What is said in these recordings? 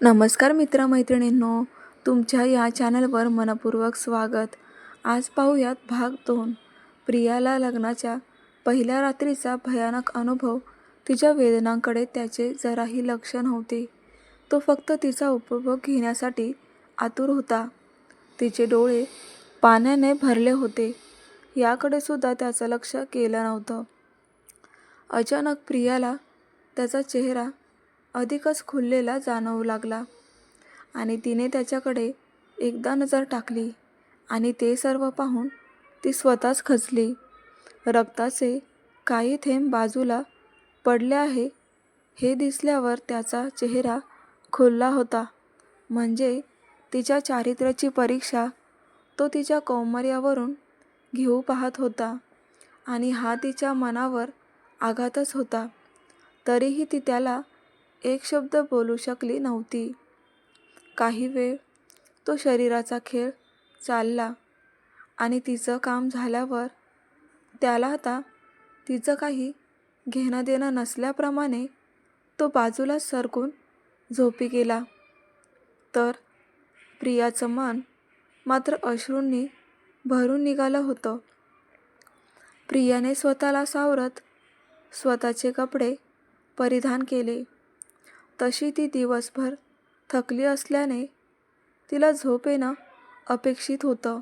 नमस्कार मित्रमैत्रिणींनो तुमच्या या चॅनलवर मनपूर्वक स्वागत. आज पाहूयात भाग दोन. प्रियाला लग्नाच्या पहिल्या रात्रीचा भयानक अनुभव. तिच्या वेदनांकडे त्याचे जराही लक्ष नव्हते. तो फक्त तिचा उपभोग घेण्यासाठी आतुर होता. तिचे डोळे पाण्याने भरले होते. याकडे सुद्धा त्याचं लक्ष केलं नव्हतं. अचानक प्रियाला त्याचा चेहरा अधिकच खुललेला जाणवू लागला. आणि तिने त्याच्याकडे एकदा नजर टाकली आणि ते सर्व पाहून ती स्वतःच खचली. रक्ताचे काही थेंब बाजूला पडले आहे हे दिसल्यावर त्याचा चेहरा खुलला होता. म्हणजे तिच्या चारित्र्याची परीक्षा तो तिच्या कौमर्यावरून घेऊ पाहत होता आणि हा तिच्या मनावर आघातच होता. तरीही ती त्याला एक शब्द बोलू शकली नव्हती. काही वेळ तो शरीराचा खेळ चालला आणि तिचं काम झाल्यावर त्याला आता तिचं काही घेणं देणं नसल्याप्रमाणे तो बाजूला सरकून झोपी गेला. तर प्रियाचं मन मात्र अश्रूंनी भरून निघालं होतं. प्रियाने स्वतःला सावरत स्वतःचे कपडे परिधान केले. तशी ती दिवसभर थकली असल्याने तिला झोप येणं अपेक्षित होतं.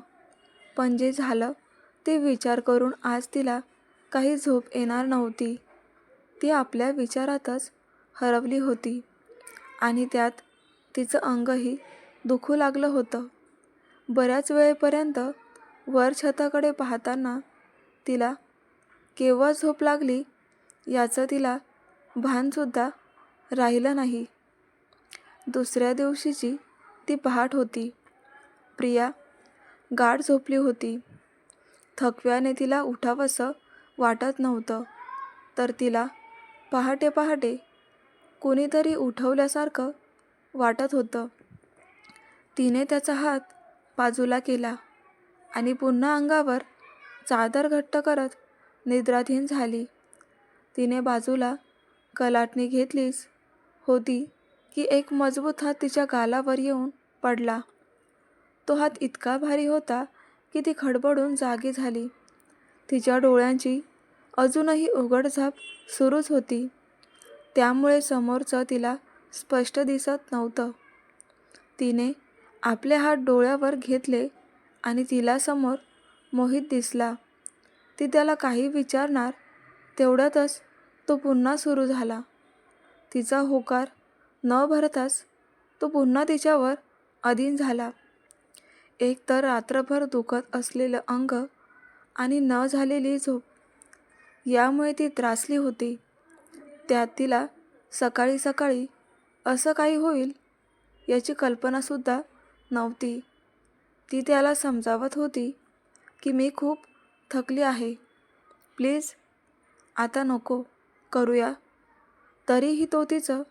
पण जे झालं ते विचार करून आज तिला काही झोप येणार नव्हती. ती आपल्या विचारातच हरवली होती आणि त्यात तिचं अंगही दुखू लागलं होतं. बऱ्याच वेळेपर्यंत वर छताकडे पाहताना तिला केव्हा झोप लागली याचं तिला भानसुद्धा राहिलं नाही. दुसऱ्या दिवशीची ती पहाट होती. प्रिया गाढ झोपली होती. थकव्याने तिला उठावंसं वाटत नव्हतं. तर तिला पहाटे पहाटे कुणीतरी उठवल्यासारखं वाटत होतं. तिने त्याचा हात बाजूला केला आणि पुन्हा अंगावर चादर घट्ट करत निद्राधीन झाली. तिने बाजूला कलाटणी घेतलीच होती की एक मजबूत हात तिच्या गालावर येऊन पडला. तो हात इतका भारी होता की ती खडबडून जागी झाली. तिच्या डोळ्यांची अजूनही उघडझाप सुरूच होती. त्यामुळे समोरचं तिला स्पष्ट दिसत नव्हतं. तिने आपले हात डोळ्यावर घेतले आणि तिला समोर मोहित दिसला. ती त्याला काही विचारणार तेवढ्यातच तो पुन्हा सुरू झाला. तिचा होकार न भरताच तो पुन्हा तिच्यावर अधीन झाला. एक तर रात्रभर दुखत असलेलं अंग आणि न झालेली झोप यामुळे ती त्रासली होती. त्यात तिला सकाळी सकाळी असं काही होईल याची कल्पनासुद्धा नव्हती. ती त्याला समजावत होती की मी खूप थकली आहे. प्लीज आता नको. करूया. तरीही तो तिचं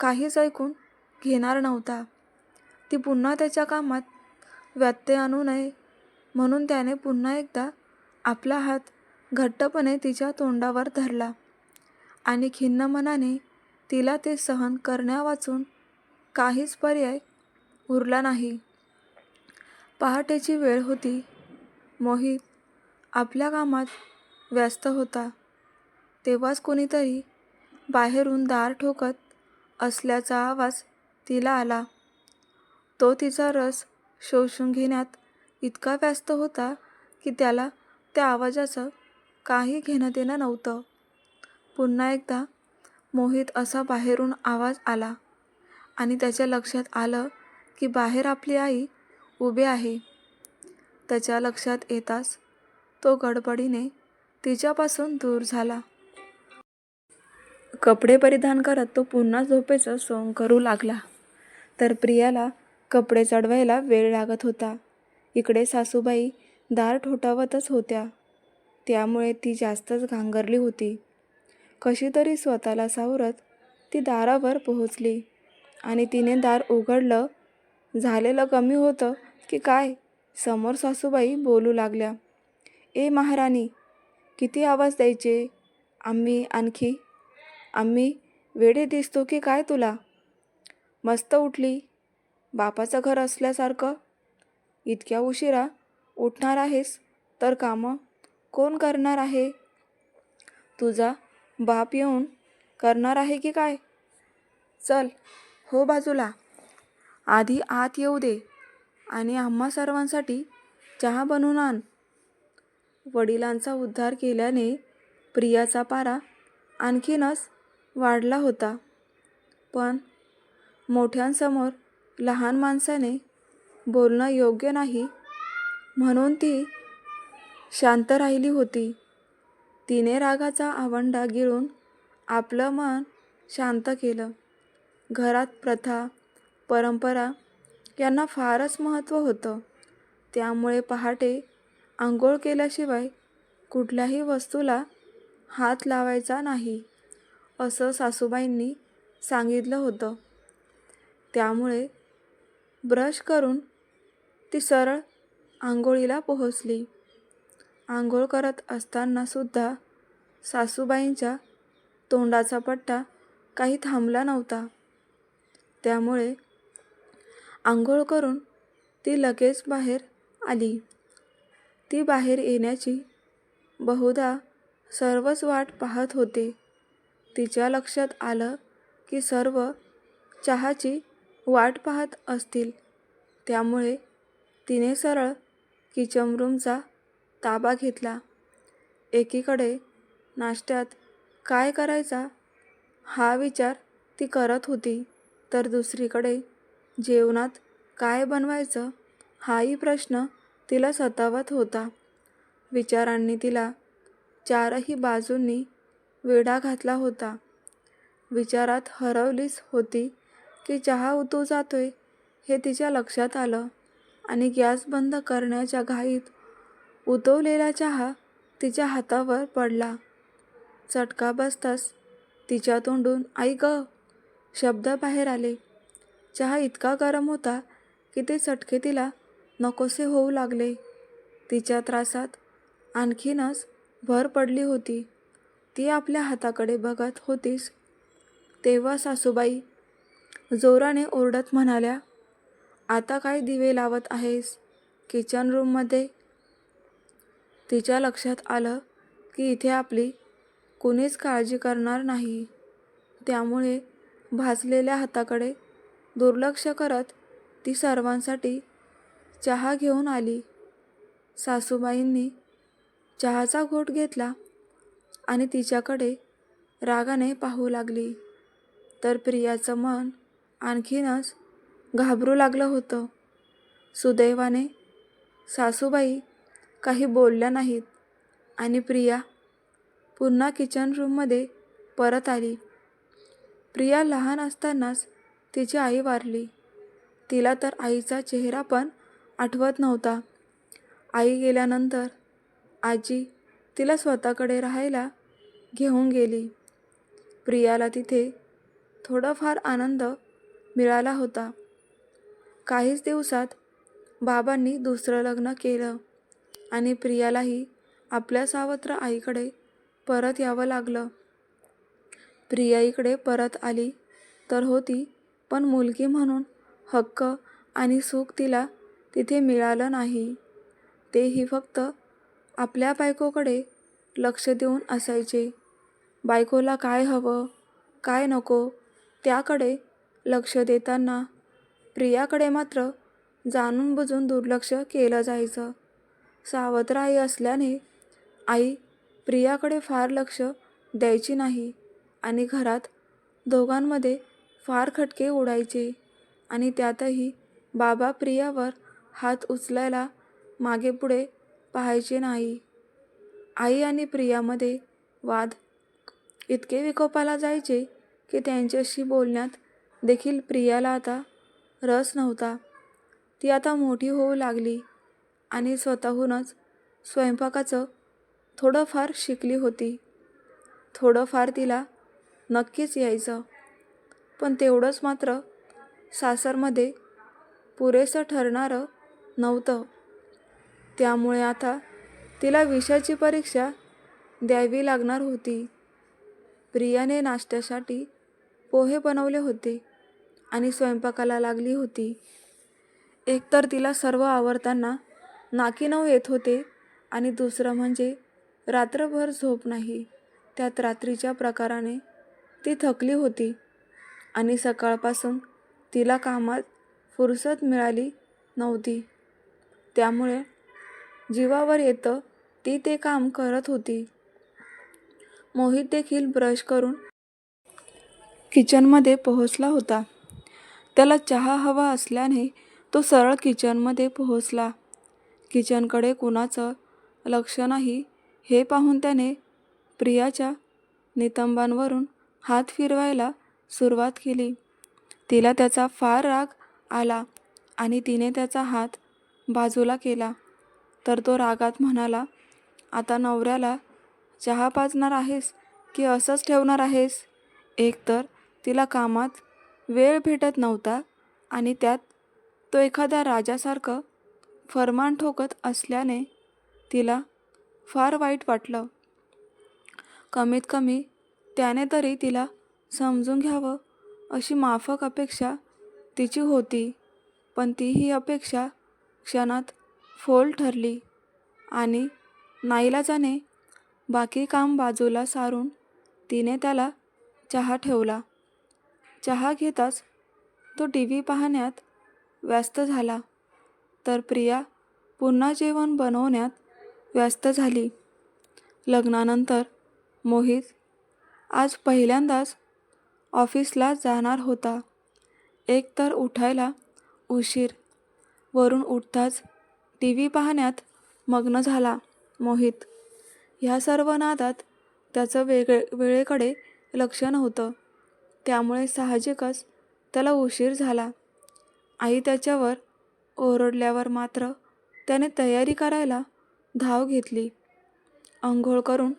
काहीच ऐकून घेणार नव्हता. ती पुन्हा त्याच्या कामात व्यत्यय आणू नये म्हणून त्याने पुन्हा एकदा आपला हात घट्टपणे तिच्या तोंडावर धरला आणि खिन्न मनाने तिला ते सहन करण्यावाचून काहीच पर्याय उरला नाही. पहाटेची वेळ होती. मोहित आपल्या कामात व्यस्त होता. तेव्हाच कोणीतरी बाहेरून दार ठोकत असल्याचा आवाज तिला आला. तो तिचा रस शोषून घेण्यात इतका व्यस्त होता की त्याला त्या आवाजाचं काही घेणं देणं नव्हतं. पुन्हा एकदा मोहित असा बाहेरून आवाज आला आणि त्याच्या लक्षात आलं की बाहेर आपली आई उभी आहे. त्याच्या लक्षात येताच तो गडबडीने तिच्यापासून दूर झाला. कपडे परिधान करत तो पुन्हा झोपेचं सोंग करू लागला. तर प्रियाला कपडे चढवायला वेळ लागत होता. इकडे सासूबाई दार ठोठावतच होत्या. त्यामुळे ती जास्तच घांगरली होती. कशी तरी स्वतःला सावरत ती दारावर पोहोचली आणि तिने दार उघडलं. झालेलं कमी होतं की काय? समोर सासूबाई बोलू लागल्या. ए महाराणी किती आवाज द्यायचे? आम्ही आणखी आम्ही वेडे दिसतो की काय तुला? मस्त उठली. बापाचं घर असल्यासारखं. इतक्या उशिरा उठणार आहेस? तर कामं कोण करणार आहे? तुझा बाप येऊन करणार आहे की काय? चल हो बाजूला. आधी आत येऊ दे आणि आम्हा सर्वांसाठी चहा बनवून आण. वडिलांचा उद्धार केल्याने प्रियाचा पारा आणखीनच वाढला होता. पण मोठ्यांसमोर लहान माणसाने बोलणं योग्य नाही म्हणून ती शांत राहिली होती. तिने रागाचा आवंडा गिळून आपलं मन शांत केलं. घरात प्रथा परंपरा यांना फारच महत्त्व होतं. त्यामुळे पहाटे आंघोळ केल्याशिवाय कुठल्याही वस्तूला हात लावायचा नाही. असं सासूबाईंनी सांगितलं होतं. त्यामुळे ब्रश करून ती सरळ आंघोळीला पोहोचली. आंघोळ करत असतानासुद्धा सासूबाईंच्या तोंडाचा पट्टा काही थांबला नव्हता. त्यामुळे आंघोळ करून ती लगेच बाहेर आली. ती बाहेर येण्याची बहुधा सर्वच वाट पाहत होते. तिच्या लक्षात आलं की सर्व चहाची वाट पाहत असतील. त्यामुळे तिने सरळ किचन रूमचा ताबा घेतला. एकीकडे नाश्त्यात काय करायचा हा विचार ती करत होती तर दुसरीकडे जेवणात काय बनवायचं हाही प्रश्न तिला सतावत होता. विचारांनी तिला चारही बाजूंनी वेढा घातला होता. विचारात हरवलीच होती की चहा उतू जातोय हे तिच्या लक्षात आलं आणि गॅस बंद करण्याच्या घाईत उतवलेला चहा तिच्या हातावर पडला. चटका बसताच तिच्या तोंडून आई ग! शब्द बाहेर आले. चहा इतका गरम होता की ते चटके तिला नकोसे होऊ लागले. तिच्या त्रासात आणखीनच भर पडली होती. ती आपल्या हाताकडे बघत होतीस. तेव्हा सासूबाई जोराने ओरडत म्हणाल्या आता काय दिवे लावत आहेस? किचन रूममध्ये तिच्या लक्षात आलं की इथे आपली कुणीच काळजी करणार नाही. त्यामुळे भाजलेल्या हाताकडे दुर्लक्ष करत ती सर्वांसाठी चहा घेऊन आली. सासूबाईंनी चहाचा घोट घेतला. आणि तिच्याकडे रागाने पाहू लागली. तर प्रियाचं मन आणखीनच घाबरू लागलं होतं. सुदैवाने सासूबाई काही बोलल्या नाहीत आणि प्रिया पुन्हा किचन रूममध्ये परत आली. प्रिया लहान असतानाच तिची आई वारली. तिला तर आईचा चेहरा पण आठवत नव्हता. आई गेल्यानंतर आजी तिला स्वतःकडे राहायला घेऊन गेली. प्रियाला तिथे थोडाफार आनंद मिळाला होता. काहीच दिवसात बाबांनी दुसरं लग्न केलं आणि प्रियालाही आपल्या सावत्र आईकडे परत यावं लागलं. प्रिया इकडे परत आली तर होती पण मुलगी म्हणून हक्क आणि सुख तिला तिथे मिळालं नाही. तेही फक्त आपल्या बायकोकडे लक्ष देऊन असायचे. बायकोला काय हवं काय नको त्याकडे लक्ष देताना प्रियाकडे मात्र जाणून बुजून दुर्लक्ष केलं जायचं. सावत्र आई असल्याने आई प्रियाकडे फार लक्ष द्यायची नाही आणि घरात दोघांमध्ये फार खटके उडायचे आणि त्यातही बाबा प्रियावर हात उचलायला मागे पुढे पाहायचे नाही. आई आणि प्रियामध्ये वाद इतके विकोपाला जायचे की त्यांच्याशी बोलण्यात देखील प्रियाला आता रस नव्हता. ती आता मोठी होऊ लागली आणि स्वतःहूनच स्वयंपाकाचं थोडंफार शिकली होती. थोडंफार तिला नक्कीच यायचं. पण तेवढंच मात्र सासरमध्ये पुरेसं ठरणारं नव्हतं. त्यामुळे आता तिला विषयाची परीक्षा द्यावी लागणार होती. प्रियाने नाश्त्यासाठी पोहे बनवले होते आणि स्वयंपाकाला लागली होती. एकतर तिला सर्व आवरताना नाकीनऊ येत होते आणि दुसरं म्हणजे रात्रभर झोप नाही. त्यात रात्रीच्या प्रकाराने ती थकली होती आणि सकाळपासून तिला कामात फुरसत मिळाली नव्हती. त्यामुळे जीवावर येतं ती ते काम करत होती. मोहित देखील ब्रश करून किचनमध्ये पोहोचला होता. त्याला चहा हवा असल्याने तो सरळ किचनमध्ये पोहोचला. किचनकडे कुणाचं लक्ष नाही हे पाहून त्याने प्रियाच्या नितंबांवरून हात फिरवायला सुरुवात केली. तिला त्याचा फार राग आला आणि तिने त्याचा हात बाजूला केला. तर तो रागात म्हणाला आता नवऱ्याला चहा पाजणार आहेस की असंच ठेवणार आहेस? एकतर तिला कामात वेळ भेटत नव्हता आणि त्यात तो एखाद्या राजासारखं फरमान ठोकत असल्याने तिला फार वाईट वाटलं. कमीत कमी त्याने तरी तिला समजून घ्यावं अशी माफक अपेक्षा तिची होती पण ती ही अपेक्षा क्षणात फोल ठरली आणि नाईलाजाने बाकी काम बाजूला सारून तिने त्याला चहा ठेवला. चहा घेताच तो टी व्ही पाहण्यात व्यस्त झाला. तर प्रिया पुन्हा जेवण बनवण्यात व्यस्त झाली. लग्नानंतर मोहित आज पहिल्यांदाच ऑफिसला जाणार होता. एकतर उठायला उशीर वरून उठताच टी व्ही पाहण्यात मग्न झाला मोहित. ह्या सर्व नादात त्याचं वेगळे वेळेकडे लक्ष नव्हतं. त्यामुळे साहजिकच त्याला उशीर झाला. आई त्याच्यावर ओरडल्यावर मात्र त्याने तयारी करायला धाव घेतली. अंघोळ करून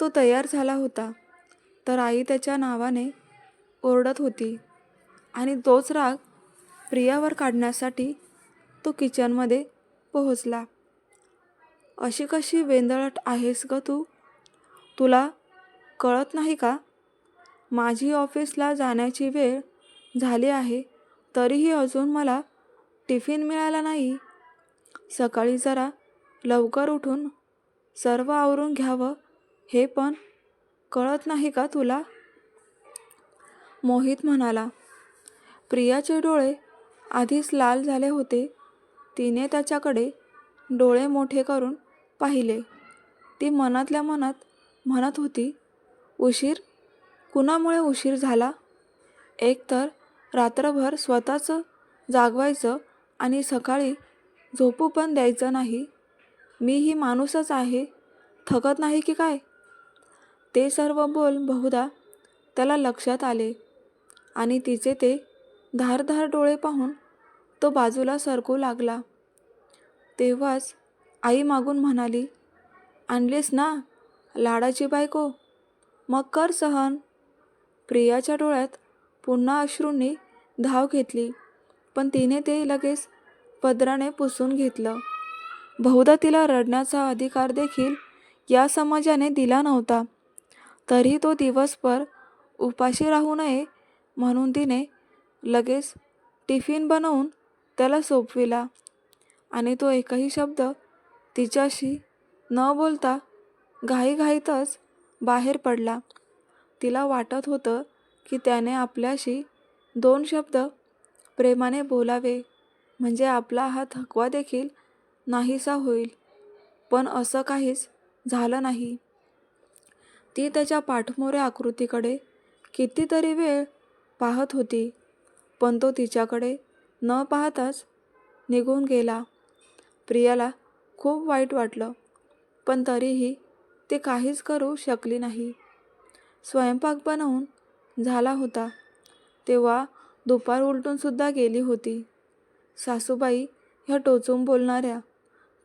तो तयार झाला होता. तर आई त्याच्या नावाने ओरडत होती आणि तोच राग प्रियावर काढण्यासाठी तो किचनमध्ये पोहोचला. अशी कशी वेंदळट आहेस ग तू? तुला कळत नाही का? माझी ऑफिसला जाण्याची वेळ झाली आहे तरीही अजून मला टिफिन मिळाला नाही. सकाळी जरा लवकर उठून सर्व आवरून घ्यावं हे पण कळत नाही का तुला? मोहित म्हणाला. प्रियाचे डोळे आधीच लाल झाले होते. तिने त्याच्याकडे डोळे मोठे करून पाहिले. ती मनातल्या मनात म्हणत होती उशीर? कुणामुळे उशीर झाला? एकतर रात्रभर स्वतःचं जागवायचं आणि सकाळी झोपू पण द्यायचं नाही. मी ही माणूसच आहे. थकत नाही की काय? ते सर्व बोल बहुधा त्याला लक्षात आले आणि तिचे ते धारधार डोळे पाहून तो बाजूला सरकू लागला. तेव्हाच आई मागून म्हणाली आणलीस ना? लाडाची बायको? मग कर सहन. प्रियाच्या डोळ्यात पुन्हा अश्रूंनी धाव घेतली पण तिने ते लगेच पदराने पुसून घेतलं. बहुधा तिला रडण्याचा अधिकार देखील या समाजाने दिला नव्हता. तरी तो दिवसभर उपाशी राहू नये म्हणून तिने लगेच टिफिन बनवून त्याला सोपविला. आणि तो एकही शब्द तिच्याशी न बोलता घाईघाईतच बाहेर पडला. तिला वाटत होतं की त्याने आपल्याशी दोन शब्द प्रेमाने बोलावे. म्हणजे आपला हा थकवा देखील नाहीसा होईल. पण असं काहीच झालं नाही. ती त्याच्या पाठमोऱ्या आकृतीकडे कितीतरी वेळ पाहत होती. पण तो तिच्याकडे न पाहताच निघून गेला. प्रियाला खूप वाईट वाटलं पण तरीही ते काहीच करू शकली नाही. स्वयंपाक बनवून झाला होता. तेव्हा दुपार उलटूनसुद्धा गेली होती. सासूबाई ह्या टोचून बोलणाऱ्या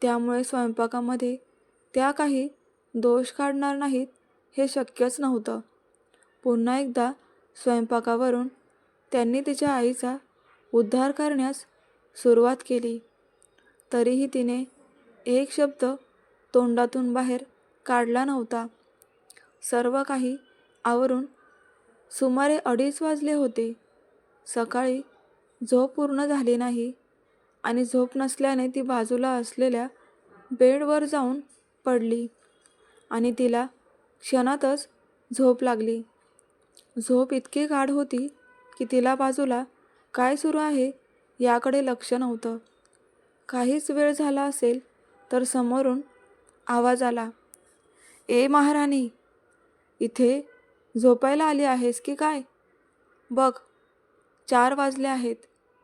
त्यामुळे स्वयंपाकामध्ये त्या काही दोष काढणार नाहीत हे शक्यच नव्हतं. पुन्हा एकदा स्वयंपाकावरून त्यांनी तिच्या आईचा उद्धार करण्यास सुरुवात केली. तरीही तिने एक शब्द तोंडातून बाहेर काढला नव्हता. सर्व काही आवरून सुमारे अडीच वाजले होते. सकाळी झोप पूर्ण झाली नाही आणि झोप नसल्याने ती बाजूला असलेल्या बेडवर जाऊन पडली आणि तिला क्षणातच झोप लागली. झोप इतकी गाढ होती की तिला बाजूला काय सुरू आहे याकडे लक्ष नव्हतं. काहीच वेळ झाला असेल तर समोरून आवाज आला ए महाराणी इथे झोपायला आली आहेस की काय? बघ चार वाजले आहेत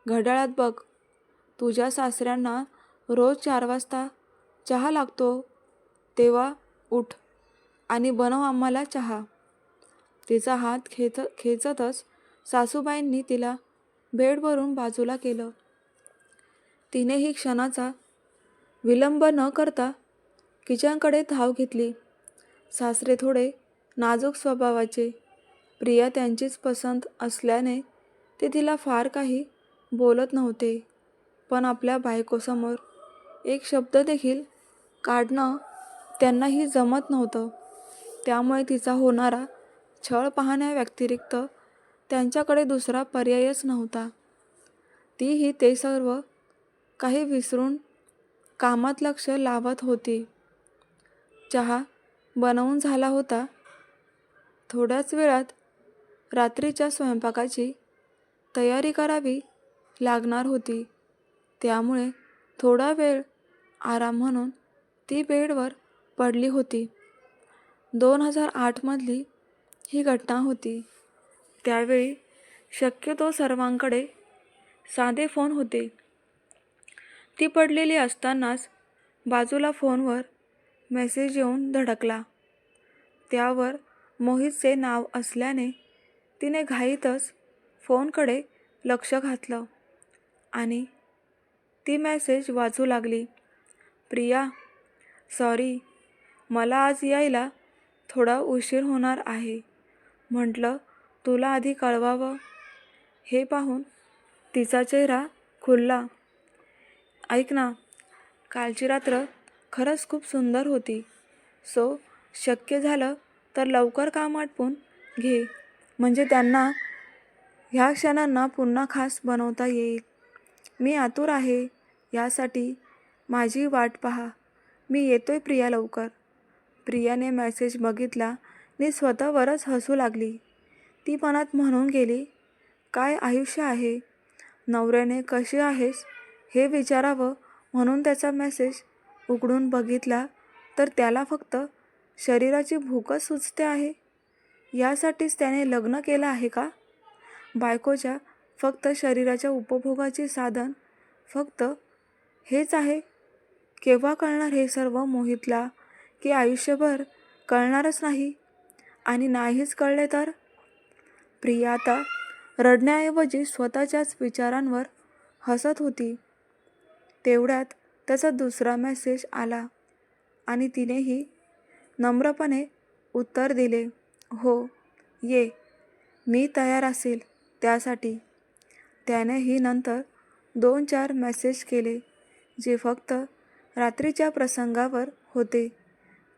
घड्याळात बघ. तुझ्या सासऱ्यांना रोज चार वाजता चहा लागतो. तेव्हा उठ आणि बनव आम्हाला चहा. तिचा हात खेच खेचतच सासूबाईंनी तिला बेडवरून बाजूला केलं. तिनेही क्षणाचा विलंब न करता किचनकडे धाव घेतली. सासरे थोडे नाजूक स्वभावाचे. प्रिया त्यांचीच पसंत असल्याने ते तिला फार काही बोलत नव्हते. पण आपल्या बायकोसमोर एक शब्द देखील काढणं त्यांनाही जमत नव्हतं. त्यामुळे तिचा होणारा छळ पाहण्याव्यतिरिक्त त्यांच्याकडे दुसरा पर्यायच नव्हता. तीही ते सर्व काही विसरून कामात लक्ष लावत होती. चहा बनवून झाला होता. थोड्याच वेळात रात्रीच्या स्वयंपाकाची तयारी करावी लागणार होती. त्यामुळे थोडा वेळ आराम म्हणून ती बेडवर पडली होती. दोन हजार आठमधली ही घटना होती. त्यावेळी शक्यतो सर्वांकडे साधे फोन होते. ती पडलेली असतानाच बाजूला फोनवर मेसेज येऊन धडकला. त्यावर मोहितचे नाव असल्याने तिने घाईतच फोनकडे लक्ष घातलं आणि ती मेसेज वाचू लागली. प्रिया सॉरी मला आज यायला थोडा उशीर होणार आहे म्हटलं तुला आधी कळवावं? हे पाहून तिचा चेहरा खुलला. ऐक ना कालची रात्र खरंच खूप सुंदर होती. सो शक्य झालं तर लवकर काम आटपून घे. म्हणजे त्यांना ह्या क्षणांना पुन्हा खास बनवता येईल. मी आतुर आहे यासाठी माझी वाट पहा. मी येतोय प्रिया लवकर. प्रियाने मेसेज बघितला आणि स्वतःवरच हसू लागली. ती मनात म्हणून गेली काय आयुष्य आहे? नवऱ्याने कशी आहेस? हे विचारावं म्हणून त्याचा मेसेज उघडून बघितला तर त्याला फक्त शरीराची भूकच सुचते आहे. यासाठीच त्याने लग्न केलं आहे का? बायकोच्या फक्त शरीराच्या उपभोगाचे साधन फक्त हेच आहे. केव्हा कळणार हे सर्व मोहितला की आयुष्यभर कळणारच नाही? आणि नाहीच कळले तर प्रिया आता रडण्याऐवजी स्वतःच्याच विचारांवर हसत होती. तेवढ्यात त्याचा दुसरा मेसेज आला आणि तिनेही नम्रपणे उत्तर दिले हो ये मी तयार असेल त्यासाठी. त्यानेही नंतर दोन चार मेसेज केले जे फक्त रात्रीच्या प्रसंगावर होते.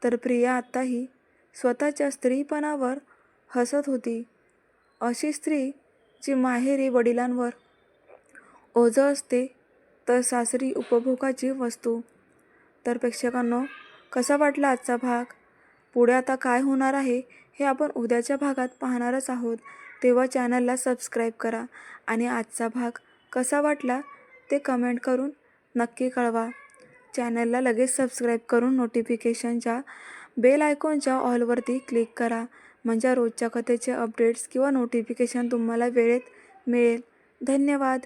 तर प्रिया आत्ताही स्वतःच्या स्त्रीपणावर हसत होती. अशी स्त्री जी माहेरी वडिलांवर ओझं असते तर सासरी उपभोगाची वस्तू. तर प्रेक्षकांनो कसा वाटला आजचा भाग? पुढे आता काय होणार आहे हे आपण उद्याच्या भागात पाहणारच आहोत. तेव्हा चॅनलला सबस्क्राईब करा आणि आजचा भाग कसा वाटला ते कमेंट करून नक्की कळवा. चॅनलला लगेच सबस्क्राईब करून नोटिफिकेशनच्या बेल आयकॉनच्या ऑलवरती क्लिक करा. म्हणजे रोजच्या कथेचे अपडेट्स किंवा नोटिफिकेशन तुम्हाला वेळेत मिळेल. धन्यवाद.